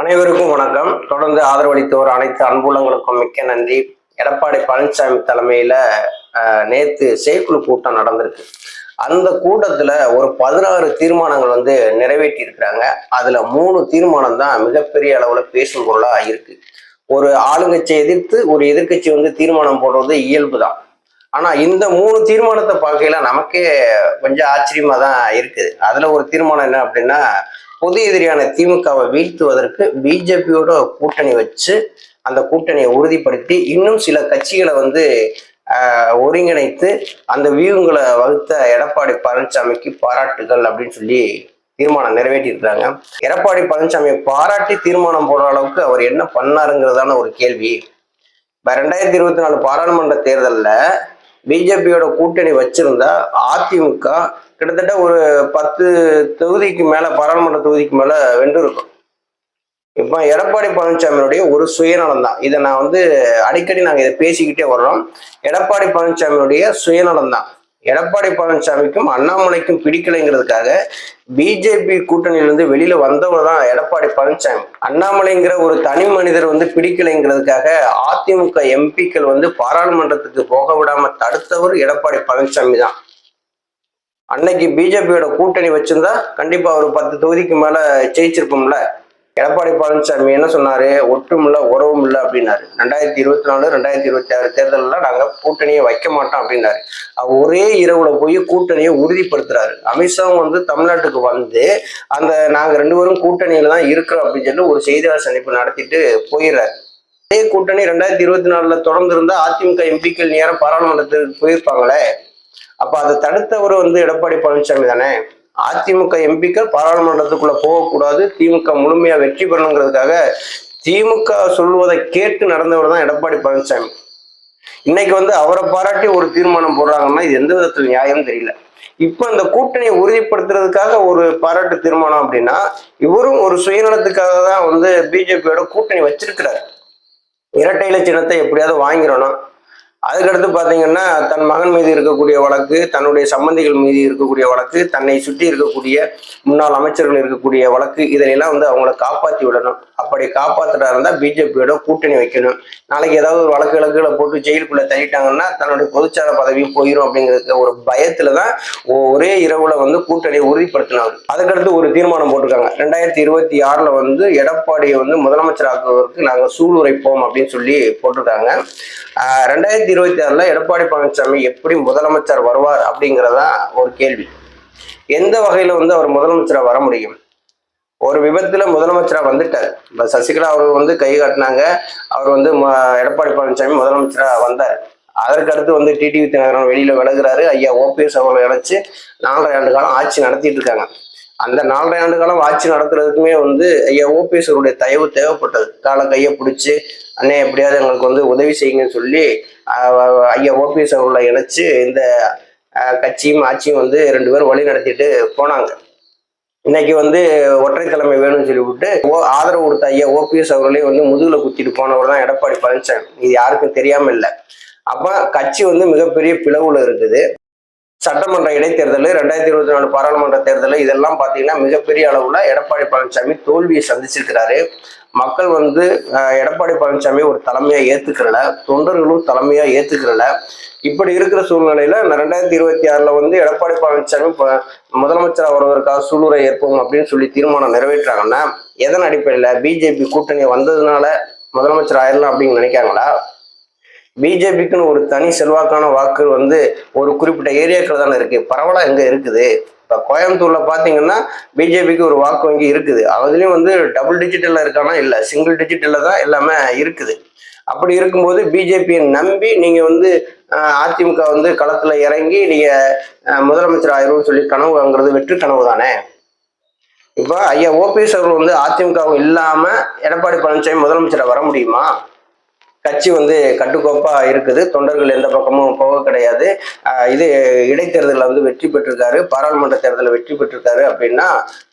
அனைவருக்கும் வணக்கம். தொடர்ந்து ஆதரவளித்தோர் அனைத்து அன்புள்ளங்களுக்கும் மிக்க நன்றி. எடப்பாடி பழனிசாமி தலைமையில அஹ், நேத்து செயற்குழு கூட்டம் நடந்திருக்கு. அந்த கூட்டத்துல ஒரு பதினாறு தீர்மானங்கள் வந்து நிறைவேற்றி இருக்கிறாங்க அதுல மூணு தீர்மானம் தான் மிகப்பெரிய அளவுல பேசும் பொருளா இருக்கு. ஒரு ஆளுங்கட்சியை எதிர்த்து ஒரு எதிர்க்கட்சி வந்து தீர்மானம் போடுறது இயல்பு தான். ஆனா இந்த மூணு தீர்மானத்தை பார்க்கையில நமக்கே கொஞ்சம் ஆச்சரியமா தான் இருக்குது. அதுல ஒரு தீர்மானம் என்ன அப்படின்னா பொது எதிரியான திமுகவை வீழ்த்துவதற்கு பிஜேபியோட கூட்டணி வச்சு அந்த கூட்டணியை உறுதிப்படுத்தி இன்னும் சில கட்சிகளை வந்து ஒருங்கிணைத்து அந்த வியூங்களை வகுத்த எடப்பாடி பழனிசாமிக்கு பாராட்டுகள் அப்படின்னு சொல்லி தீர்மானம் நிறைவேற்றியிருக்கிறாங்க. எடப்பாடி பழனிசாமியை பாராட்டி தீர்மானம் போடுற அளவுக்கு அவர் என்ன பண்ணாருங்கிறதான ஒரு கேள்வி. இப்போ ரெண்டாயிரத்தி இருபத்தி நாலு பாராளுமன்ற தேர்தலில் பிஜேபியோட கூட்டணி வச்சிருந்தா அதிமுக கிட்டத்தட்ட ஒரு பத்து தொகுதிக்கு மேல பாராளுமன்ற தொகுதிக்கு மேல வென்றிருக்கும் இப்போ எடப்பாடி பழனிசாமியினுடைய ஒரு சுயநலம் தான். இதை நான் வந்து அடிக்கடி நாங்கள் இதை பேசிக்கிட்டே வர்றோம். எடப்பாடி பழனிசாமியினுடைய சுயநலம் தான். எடப்பாடி பழனிசாமிக்கும் அண்ணாமலைக்கும் பிடிக்கலைங்கிறதுக்காக பிஜேபி கூட்டணியிலிருந்து வெளியில வந்தவர் தான் எடப்பாடி பழனிசாமி. அண்ணாமலைங்கிற ஒரு தனி மனிதர் வந்து பிடிக்கலைங்கிறதுக்காக அதிமுக எம்பிக்கள் வந்து பாராளுமன்றத்துக்கு போக விடாம தடுத்தவர் எடப்பாடி பழனிசாமி தான். அன்னைக்கு பிஜேபியோட கூட்டணி வச்சிருந்தா கண்டிப்பா ஒரு பத்து தொகுதிக்கு மேல ஜெயிச்சிருப்போம்ல. எடப்பாடி பழனிசாமி என்ன சொன்னாரு? ஒட்டும் இல்ல உறவும் இல்லை அப்படின்னாரு. ரெண்டாயிரத்தி இருபத்தி நாலு ரெண்டாயிரத்தி இருபத்தி ஆறு தேர்தலில் நாங்கள் கூட்டணியை வைக்க மாட்டோம் அப்படின்னாரு. அவர் ஒரே இரவுல போய் கூட்டணியை உறுதிப்படுத்துறாரு. அமித்ஷாவும் வந்து தமிழ்நாட்டுக்கு வந்து அந்த நாங்கள் ரெண்டு பேரும் கூட்டணியில தான் இருக்கிறோம் அப்படின்னு சொல்லி ஒரு செய்தியாளர் சந்திப்பு நடத்திட்டு போயிடுறாரு. அதே கூட்டணி ரெண்டாயிரத்தி இருபத்தி நாலுல தொடர்ந்து இருந்தா அதிமுக எம்பிக்கள் நேரம் பாராளுமன்றத்துக்கு போயிருப்பாங்களே. அப்ப அதை தடுத்தவர் வந்து எடப்பாடி பழனிசாமி தானே? அதிமுக எம்பிக்கள் பாராளுமன்றத்துக்குள்ள போகக்கூடாது திமுக முழுமையா வெற்றி பெறணுங்கிறதுக்காக திமுக சொல்வதை கேட்டு நடந்தவர் தான் எடப்பாடி பழனிசாமி. இன்னைக்கு வந்து அவரை பாராட்டி ஒரு தீர்மானம் போடுறாங்கன்னா இது எந்த விதத்துல நியாயம் தெரியல. இப்ப இந்த கூட்டணியை உறுதிப்படுத்துறதுக்காக ஒரு பாராட்டு தீர்மானம் அப்படின்னா இவரும் ஒரு சுயநலத்துக்காக தான் வந்து பிஜேபியோட கூட்டணி வச்சிருக்கிறார். இரட்டை இலை சின்னத்தை எப்படியாவது வாங்கிடணும். அதுக்கடுத்து பார்த்தீங்கன்னா தன் மகன் மீது இருக்கக்கூடிய வழக்கு தன்னுடைய சம்பந்திகள் மீது இருக்கக்கூடிய வழக்கு தன்னை சுற்றி இருக்கக்கூடிய முன்னாள் அமைச்சர்கள் இருக்கக்கூடிய வழக்கு இதையெல்லாம் வந்து அவங்கள காப்பாற்றி விடணும். அப்படி காப்பாத்துறா இருந்தால் பிஜேபியோட கூட்டணி வைக்கணும். நாளைக்கு ஏதாவது ஒரு வழக்கு வழக்குகளை போட்டு ஜெயிலுக்குள்ள தள்ளிட்டாங்கன்னா தன்னுடைய பொதுச்சார பதவியும் போயிடும் அப்படிங்கிறது ஒரு பயத்துல தான் ஒரே இரவுல வந்து கூட்டணியை உறுதிப்படுத்தினாங்க. அதுக்கடுத்து ஒரு தீர்மானம் போட்டிருக்காங்க. ரெண்டாயிரத்தி இருபத்தி ஆறுல வந்து எடப்பாடியை வந்து முதலமைச்சர் ஆக்குவதற்கு நாங்கள் சூளுரைப்போம் அப்படின்னு சொல்லி போட்டிருக்காங்க. ரெண்டாயிரத்தி இருபத்தி ஆறுல எடப்பாடி பழனிசாமி எப்படி முதலமைச்சர் வருவார் அப்படிங்கிறதா ஒரு கேள்வி. எந்த வகையில வந்து அவர் முதலமைச்சராக வர முடியும்? ஒரு விபத்துல முதலமைச்சரா வந்துட்டார். இப்ப சசிகலா அவர் வந்து கை காட்டினாங்க. அவர் வந்து ம- எடப்பாடி பழனிசாமி முதலமைச்சரா வந்தார். அதற்கு அடுத்து வந்து டிடிவி தினகரன் வெளியில விலகுறாரு. ஐயா ஓபிஎஸ் அவர்களை இணைச்சு நாலரை ஆண்டு காலம் ஆட்சி நடத்திட்டு இருக்காங்க. அந்த நாலரை ஆண்டு காலம் ஆட்சி நடத்துறதுக்குமே வந்து ஐயா ஓபிஎஸ் அவருடைய தயவு தேவைப்பட்டது. காலை கையை பிடிச்சி அண்ணே எப்படியாவது எங்களுக்கு வந்து உதவி செய்யுங்கன்னு சொல்லி ஐயா ஓபிஎஸ் அவர்களை இணைச்சு இந்த கட்சியும் ஆட்சியும் வந்து ரெண்டு பேரும் வழி நடத்திட்டு போனாங்க. இன்னைக்கு வந்து ஒற்றை தலைமை வேணும்னு சொல்லிவிட்டு ஓ ஆதரவு கொடுத்த ஐயா ஓபிஎஸ் அவர்களே வந்து முதுகுல குத்திட்டு போனவர் தான் எடப்பாடி பழனிசாமி. இது யாருக்கும் தெரியாம இல்லை. அப்ப கட்சி வந்து மிகப்பெரிய பிளவுல இருக்குது. சட்டமன்ற இடைத்தேர்தல் ரெண்டாயிரத்தி இருபத்தி நாலு பாராளுமன்ற தேர்தல் இதெல்லாம் பார்த்தீங்கன்னா மிகப்பெரிய அளவில் எடப்பாடி பழனிசாமி தோல்வியை சந்திச்சிருக்கிறாரு. மக்கள் வந்து எடப்பாடி பழனிசாமி ஒரு தலைமையா ஏத்துக்கிறல தொண்டர்களும் தலைமையா ஏத்துக்கிறல. இப்படி இருக்கிற சூழ்நிலையில இந்த ரெண்டாயிரத்தி இருபத்தி ஆறுல வந்து எடப்பாடி பழனிசாமி முதலமைச்சர் வருவதற்காக சூளுரை ஏற்போம் அப்படின்னு சொல்லி தீர்மானம் நிறைவேற்றாங்கன்னா எதன் அடிப்படையில பிஜேபி கூட்டணி வந்ததுனால முதலமைச்சர் ஆயிடலாம் அப்படின்னு நினைக்காங்களா பிஜேபிக்குன்னு ஒரு தனி செல்வாக்கான வாக்கு வந்து ஒரு குறிப்பிட்ட ஏரியாக்கள் தானே இருக்குது பரவலாக எங்கே இருக்குது? இப்போ கோயம்புத்தூரில் பார்த்தீங்கன்னா பிஜேபிக்கு ஒரு வாக்கு வங்கி இருக்குது. அதுலேயும் வந்து டபுள் டிஜிட்டலில் இருக்கானா? இல்லை. சிங்கிள் டிஜிட்டல்ல தான் எல்லாமே இருக்குது. அப்படி இருக்கும்போது பிஜேபியை நம்பி நீங்கள் வந்து அதிமுக வந்து களத்தில் இறங்கி நீங்கள் முதலமைச்சர் ஆயிரும் சொல்லி கனவு வாங்குறது வெற்றி கனவு தானே? இப்போ ஐயா ஓபிஎஸ் அவர்கள் வந்து அதிமுக இல்லாமல் எடப்பாடி பழனிசாமி முதலமைச்சரை வர முடியுமா? கட்சி வந்து கட்டுக்கோப்பா இருக்குது. தொண்டர்கள் எந்த பக்கமும் போக கிடையாது. இது இடைத்தேர்தலில் வந்து வெற்றி பெற்றிருக்காரு. பாராளுமன்ற தேர்தலில் வெற்றி பெற்றிருக்காரு அப்படின்னா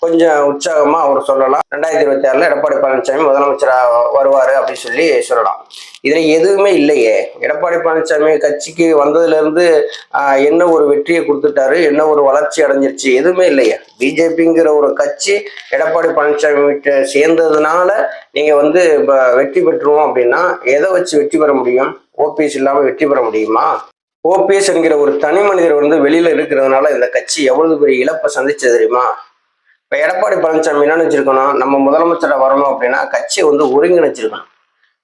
கொஞ்சம் உற்சாகமா அவர் சொல்லலாம். ரெண்டாயிரத்தி இருபத்தி ஆறுல எடப்பாடி பழனிசாமி முதலமைச்சரா வருவாரு அப்படின்னு சொல்லி சொல்லலாம். இதுல எதுவுமே இல்லையே. எடப்பாடி பழனிசாமி கட்சிக்கு வந்ததுல இருந்து என்ன ஒரு வெற்றியை கொடுத்துட்டாரு? என்ன ஒரு வளர்ச்சி அடைஞ்சிருச்சு? எதுவுமே இல்லையே. பிஜேபிங்கிற ஒரு கட்சி எடப்பாடி பழனிசாமி கிட்ட சேர்ந்ததுனால நீங்க வந்து இப்போ வெற்றி பெற்றுவோம் அப்படின்னா எதை வச்சு வெற்றி பெற முடியும்? ஓபிஎஸ் இல்லாமல் வெற்றி பெற முடியுமா? ஓபிஎஸ் என்கிற ஒரு தனி மனிதர் வந்து வெளியில இருக்கிறதுனால இந்த கட்சி எவ்வளவு பெரிய இழப்பை சந்திச்சது தெரியுமா? இப்போ எடப்பாடி பழனிசாமி என்ன வச்சிருக்கணும். நம்ம முதலமைச்சரை வரணும் அப்படின்னா கட்சியை வந்து ஒருங்கிணைச்சிருக்கணும்.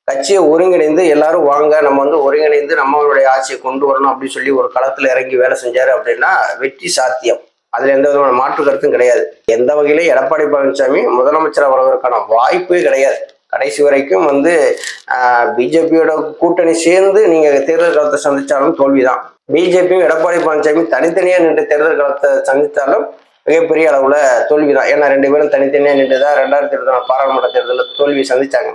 கட்சியை ஒருங்கிணைந்து எல்லாரும் வாங்க நம்ம வந்து ஒருங்கிணைந்து நம்மளுடைய ஆட்சியை கொண்டு வரணும் அப்படின்னு சொல்லி ஒரு களத்தில் இறங்கி வேலை செஞ்சாரு அப்படின்னா வெற்றி சாத்தியம். அதுல எந்த விதமான மாற்று கருத்தும் கிடையாது. எந்த வகையிலும் எடப்பாடி பழனிசாமி முதலமைச்சராக வருவதற்கான வாய்ப்பே கிடையாது. கடைசி வரைக்கும் வந்து பிஜேபியோட கூட்டணி சேர்ந்து நீங்க தேர்தல் காலத்தை சந்திச்சாலும் தோல்விதான். பிஜேபியும் எடப்பாடி பழனிசாமி தனித்தனியா நின்று தேர்தல் காலத்தை சந்தித்தாலும் மிகப்பெரிய அளவுல தோல்விதான். ஏன்னா ரெண்டு பேரும் தனித்தனியா நின்றுதான் ரெண்டாயிரத்தி இருபத்தி நாலு பாராளுமன்ற தேர்தலில் தோல்வி சந்திச்சாங்க.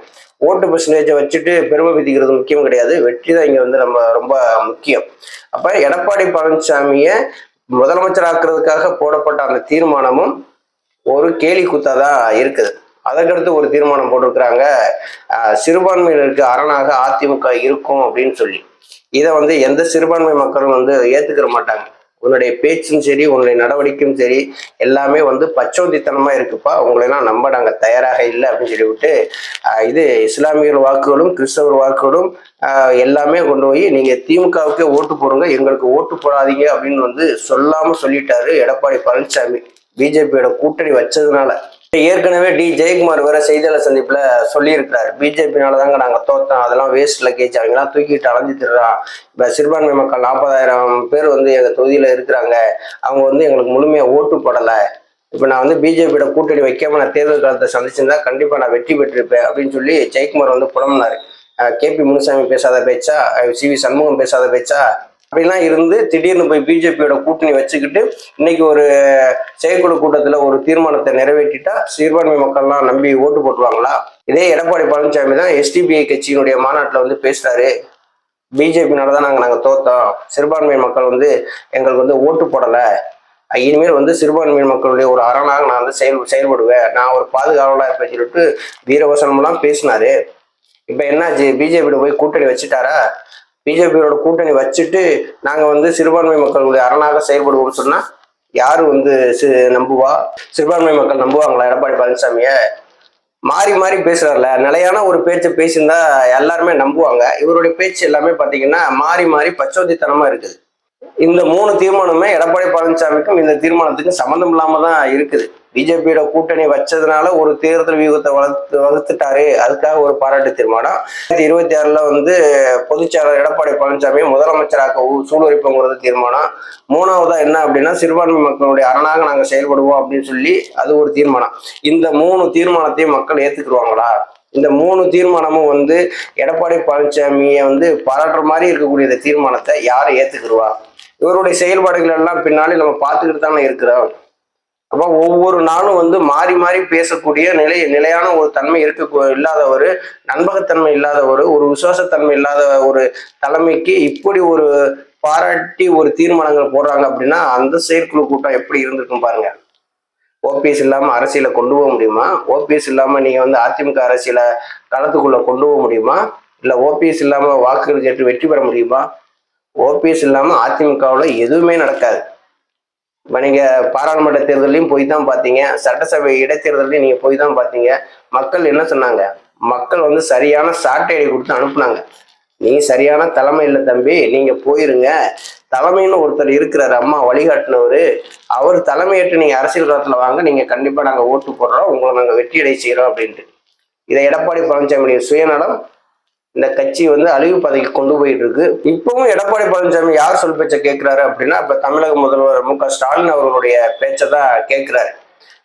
ஓட்டு பர்சன்டேஜை வச்சுட்டு பெருமை விதிக்கிறது முக்கியம் கிடையாது. வெற்றி தான் இங்க வந்து நம்ம ரொம்ப முக்கியம். அப்ப எடப்பாடி பழனிசாமியை முதலமைச்சராக்குறதுக்காக போடப்பட்ட அந்த தீர்மானமும் ஒரு கேலி குத்தாதான் இருக்குது. அதற்கடுத்து ஒரு தீர்மானம் போட்டிருக்கிறாங்க. சிறுபான்மையினருக்கு அரணாக அதிமுக இருக்கும் அப்படின்னு சொல்லி. இதை வந்து எந்த சிறுபான்மை மக்களும் வந்து ஏத்துக்கிற மாட்டாங்க. உன்னுடைய பேச்சும் சரி உன்னுடைய நடவடிக்கையும் சரி எல்லாமே வந்து பச்சோந்தித்தனமா இருக்குப்பா. உங்களெல்லாம் நம்ப நாங்கள் தயாராக இல்லை அப்படின்னு சொல்லிவிட்டு இது இஸ்லாமியர் வாக்குகளும் கிறிஸ்தவர் வாக்குகளும் எல்லாமே கொண்டு போய் நீங்க திமுகவுக்கே ஓட்டு போடுங்க எங்களுக்கு ஓட்டு போடாதீங்க அப்படின்னு வந்து சொல்லாம சொல்லிட்டாரு எடப்பாடி பழனிசாமி பிஜேபியோட கூட்டணி வச்சதுனால. ஏற்கனவே டி. ஜெயக்குமார் வேற செய்தியாளர் சந்திப்புல சொல்லியிருக்கிறாரு. பிஜேபினால தாங்க நாங்க தோத்தோம். அதெல்லாம் வேஸ்ட் லக்கேஜ் அவங்கலாம் தூக்கிட்டு அலைஞ்சு திடுறான் இப்ப சிறுபான்மை மக்கள் நாற்பதாயிரம் பேர் வந்து எங்க தொகுதியில இருக்கிறாங்க. அவங்க வந்து எங்களுக்கு முழுமையா ஓட்டு போடல. இப்ப நான் வந்து பிஜேபியோட கூட்டணி வைக்காம நான் தேர்தல் காலத்தை சந்திச்சிருந்தா கண்டிப்பா நான் வெற்றி பெற்றிருப்பேன் அப்படின்னு சொல்லி ஜெயக்குமார் வந்து புலம்புனாரு. கே. பி. முனுசாமி பேசாத பேச்சா? சி. வி. சண்முகம் பேசாத பேச்சா? அப்படிலாம் இருந்து திடீர்னு போய் பிஜேபியோட கூட்டணி வச்சுக்கிட்டு இன்னைக்கு ஒரு செயற்குழு கூட்டத்தில் ஒரு தீர்மானத்தை நிறைவேற்றிட்டா சிறுபான்மை மக்கள்லாம் நம்பி ஓட்டு போட்டுருவாங்களா? இதே எடப்பாடி பழனிசாமி தான் எஸ்டிபிஐ கட்சியினுடைய மாநாட்டில் வந்து பேசுறாரு. பிஜேபினால தான் நாங்கள் நாங்கள் தோத்தோம். சிறுபான்மை மக்கள் வந்து எங்களுக்கு வந்து ஓட்டு போடலை. இனிமேல் வந்து சிறுபான்மை மக்களுடைய ஒரு அரணாக நான் வந்து செயல் செயல்படுவேன். நான் ஒரு பாதுகாவலாக இருப்பேன் சொல்லிட்டு வீரவசனம்லாம் பேசினாரு. இப்போ என்னாச்சு? பிஜேபியோட போய் கூட்டணி வச்சுட்டாரா? பிஜேபியோட கூட்டணி வச்சுட்டு நாங்கள் வந்து சிறுபான்மை மக்களுடைய அரணாக செயல்படுவோம்னு சொன்னால் யார் வந்து சி நம்புவா? சிறுபான்மை மக்கள் நம்புவாங்களா? எடப்பாடி பழனிசாமியை? மாறி மாறி பேசுறாருல. நிலையான ஒரு பேச்சை பேசியிருந்தா எல்லாருமே நம்புவாங்க. இவருடைய பேச்சு எல்லாமே பார்த்தீங்கன்னா மாறி மாறி பச்சோதித்தனமா இருக்குது. இந்த மூணு தீர்மானமே எடப்பாடி பழனிசாமிக்கும் இந்த தீர்மானத்துக்கும் சம்மந்தம் இல்லாம தான் இருக்குது. பிஜேபியோட கூட்டணி வச்சதுனால ஒரு தேர்தல் வியூகத்தை வளர்த்து வகுத்துட்டாரு அதுக்காக ஒரு பாராட்டு தீர்மானம். இருபத்தி ஆறுல வந்து பொதுச்செயலர் எடப்பாடி பழனிசாமி முதலமைச்சராக ஊ- தீர்மானம். மூணாவதா என்ன அப்படின்னா சிறுபான்மை மக்களுடைய அரணாக நாங்க செயல்படுவோம் அப்படின்னு சொல்லி அது ஒரு தீர்மானம். இந்த மூணு தீர்மானத்தையும் மக்கள் ஏத்துக்குருவாங்களா இந்த மூணு தீர்மானமும் வந்து எடப்பாடி பழனிசாமியை வந்து பாராட்டுற மாதிரி இருக்கக்கூடிய இந்த தீர்மானத்தை யாரை ஏத்துக்குருவா இவருடைய செயல்பாடுகள் எல்லாம் பின்னாலே நம்ம பார்த்துக்கிட்டு தானே இருக்கிறோம். அப்போ ஒவ்வொரு நாளும் வந்து மாறி மாறி பேசக்கூடிய நிலை நிலையான ஒரு தன்மை இருக்க இல்லாதவர் நண்பகத்தன்மை இல்லாதவர் ஒரு விசுவாசத்தன்மை இல்லாத ஒரு தலைமைக்கு இப்படி ஒரு பாராட்டி ஒரு தீர்மானங்கள் போடுறாங்க அப்படின்னா அந்த செயற்குழு கூட்டம் எப்படி இருந்திருக்கும் பாருங்க. ஓபிஎஸ் இல்லாம அரசியலை கொண்டு போக முடியுமா? ஓபிஎஸ் இல்லாம நீங்க வந்து அதிமுக அரசியலை களத்துக்குள்ள கொண்டு போக முடியுமா? இல்ல ஓபிஎஸ் இல்லாம வாக்குகள் கேட்டு வெற்றி பெற முடியுமா? ஓபிஎஸ் இல்லாம அதிமுகவில் எதுவுமே நடக்காது. இப்போ நீங்கள் பாராளுமன்ற தேர்தலையும் போய் தான் பார்த்தீங்க சட்டசபை இடைத்தேர்தலையும் நீங்கள் போய் தான் பார்த்தீங்க மக்கள் என்ன சொன்னாங்க? மக்கள் வந்து சரியான சாட்டையை கொடுத்து அனுப்புனாங்க. நீ சரியான தலைமை இல்லை தம்பி நீங்க போயிருங்க. தலைமைன்னு ஒருத்தர் இருக்கிறாரு அம்மா வழிகாட்டினவர். அவர் தலைமையேற்று நீங்கள் அரசியல் களத்துல வாங்க நீங்க கண்டிப்பா நாங்க ஓட்டு போடுறோம். உங்களை நாங்க வெற்றியடை செய்கிறோம் செய்யறோம் அப்படின்ட்டு. இதை எடப்பாடி பழனிசாமியுடைய சுயநலம் இந்த கட்சி வந்து அழிவு பாதைக்கு கொண்டு போயிட்டு இருக்கு இப்பவும் எடப்பாடி பழனிசாமி யார் சொல் பேச்சை கேட்கிறாரு அப்படின்னா இப்ப தமிழக முதல்வர் மு க ஸ்டாலின் அவர்களுடைய பேச்சை தான் கேட்கிறாரு.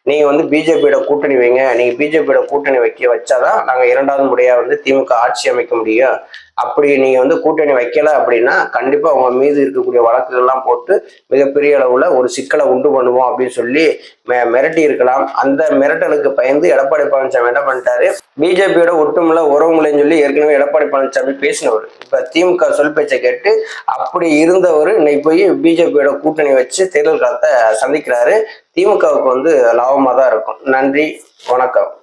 நீங்க வந்து பிஜேபியோட கூட்டணி வைங்க நீங்க பிஜேபியோட கூட்டணி வைக்க வச்சாதான் நாங்க இரண்டாவது முறையா வந்து திமுக ஆட்சி அமைக்க முடியும். அப்படி நீங்க வந்து கூட்டணி வைக்கல அப்படின்னா கண்டிப்பா அவங்க மீது இருக்கக்கூடிய வழக்குகள்லாம் போட்டு மிகப்பெரிய அளவுல ஒரு சிக்கலை உண்டு பண்ணுவோம் அப்படின்னு சொல்லி மிரட்டி இருக்கலாம். அந்த மிரட்டலுக்கு பயந்து எடப்பாடி பழனிசாமி என்ன பண்ணிட்டாரு? பிஜேபியோட ஒட்டுமில்ல உறவுமுறைன்னு சொல்லி ஏற்கனவே எடப்பாடி பழனிசாமி பேசினவர். இப்ப திமுக சொல் பேச்சை கேட்டு அப்படி இருந்தவர் இன்னைக்கு போய் பிஜேபியோட கூட்டணி வச்சு தேர்தல் காலத்தை சந்திக்கிறாரு. திமுகவுக்கு வந்து லாபமா தான் இருக்கும். நன்றி வணக்கம்.